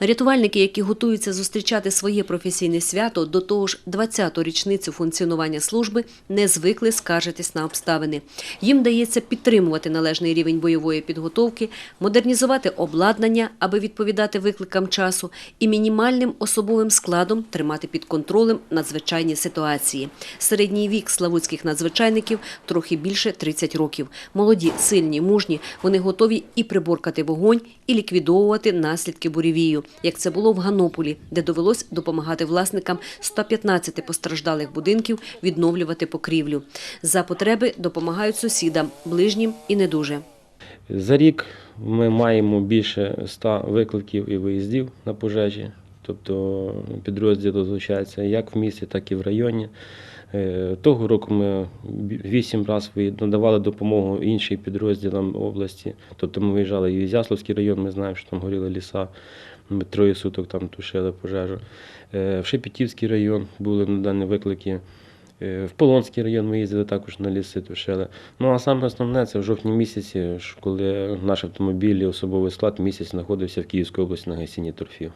Рятувальники, які готуються зустрічати своє професійне свято, до того ж 20-ту річницю функціонування служби, не звикли скаржитись на обставини. Їм дається підтримувати належний рівень бойової підготовки, модернізувати обладнання, аби відповідати викликам часу, і мінімальним особовим складом тримати під контролем надзвичайні ситуації. Середній вік славутських надзвичайників трохи більше 30 років. Молоді, сильні, мужні, вони готові і приборкати вогонь, і ліквідовувати наслідки буревію, як це було в Ганополі, де довелось допомагати власникам 115 постраждалих будинків відновлювати покрівлю. За потреби допомагають сусідам, ближнім і не дуже. За рік ми маємо більше 100 викликів і виїздів на пожежі. Тобто підрозділ залучається як в місті, так і в районі. Е, Того року ми вісім разів надавали допомогу іншим підрозділам області. Тобто ми виїжджали і в Ізяславський район, ми знаємо, що там горіли ліса. Ми троє суток там тушили пожежу. Е, В Шепетівський район були на дані виклики. Е, В Полонський район ми їздили також на ліси тушили. Ну а саме основне це в жовтні місяці, коли наш автомобіль і особовий склад місяць знаходився в Київській області на гасінні торфів.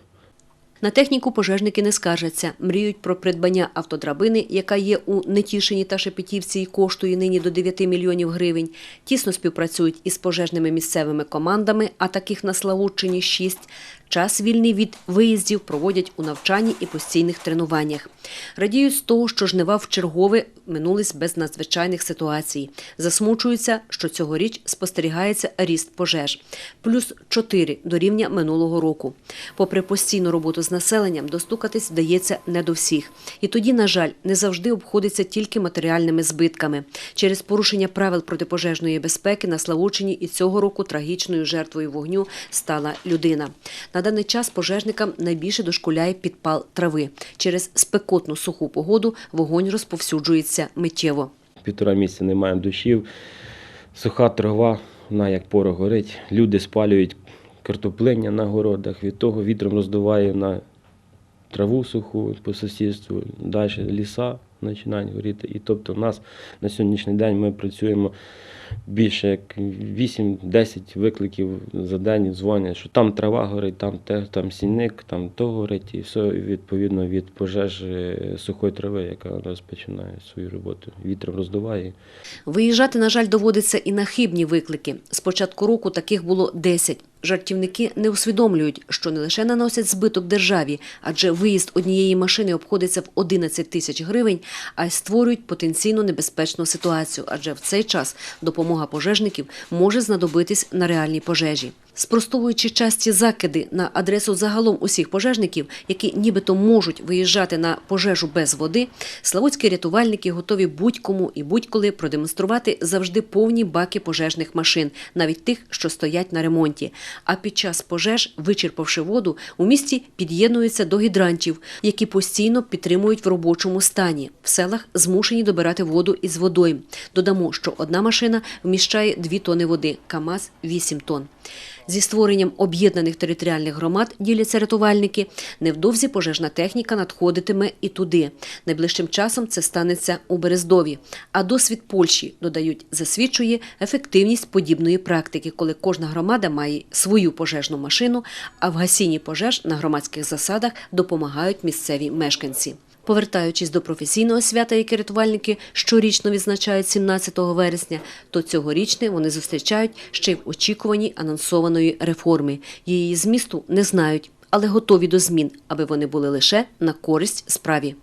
На техніку пожежники не скаржаться. Мріють про придбання автодрабини, яка є у Нетішині та Шепетівці і коштує нині до 9 мільйонів гривень. Тісно співпрацюють із пожежними місцевими командами, а таких на Славутчині шість. Час вільний від виїздів проводять у навчанні і постійних тренуваннях. Радіють з того, що жнива в чергове минулись без надзвичайних ситуацій. Засмучуються, що цьогоріч спостерігається ріст пожеж. Плюс 4 до рівня минулого року. Попри постійну роботу з населенням, достукатись вдається не до всіх. І тоді, на жаль, не завжди обходиться тільки матеріальними збитками. Через порушення правил протипожежної безпеки на Славутчині і цього року трагічною жертвою вогню стала людина. Даний час пожежникам найбільше дошкуляє підпал трави. Через спекотну суху погоду вогонь розповсюджується миттєво. Півтора місяця немає дощів, суха трава, вона як порох горить. Люди спалюють картоплення на городах, від того вітром роздуває на траву суху по сусідству, далі ліса починають горіти. І тобто в нас на сьогоднішній день ми працюємо більше як 8-10 викликів за день дзвонять, що там трава горить, там те, там сінник, там то горить, і все відповідно від пожежі сухої трави, яка розпочинає свою роботу. Вітром роздуває. Виїжджати, на жаль, доводиться і на хибні виклики. З початку року таких було 10. Жартівники не усвідомлюють, що не лише наносять збиток державі, адже виїзд однієї машини обходиться в 11 тисяч гривень, а й створюють потенційно небезпечну ситуацію, адже в цей час допомога пожежників може знадобитись на реальній пожежі. Спростовуючи часті закиди на адресу загалом усіх пожежників, які нібито можуть виїжджати на пожежу без води, славутські рятувальники готові будь-кому і будь-коли продемонструвати завжди повні баки пожежних машин, навіть тих, що стоять на ремонті. А під час пожеж, вичерпавши воду, у місті під'єднуються до гідрантів, які постійно підтримують в робочому стані. В селах змушені добирати воду із водойм. Додамо, що одна машина вміщає 2 тони води, КАМАЗ – 8 тонн. Зі створенням об'єднаних територіальних громад діляться рятувальники. Невдовзі пожежна техніка надходитиме і туди. Найближчим часом це станеться у Берездові. А досвід Польщі, додають, засвідчує ефективність подібної практики, коли кожна громада має свою пожежну машину, а в гасінні пожеж на громадських засадах допомагають місцеві мешканці. Повертаючись до професійного свята, яке рятувальники щорічно відзначають 17 вересня, то цьогорічне вони зустрічають ще й в очікуванні анонсованої реформи. Її змісту не знають, але готові до змін, аби вони були лише на користь справі.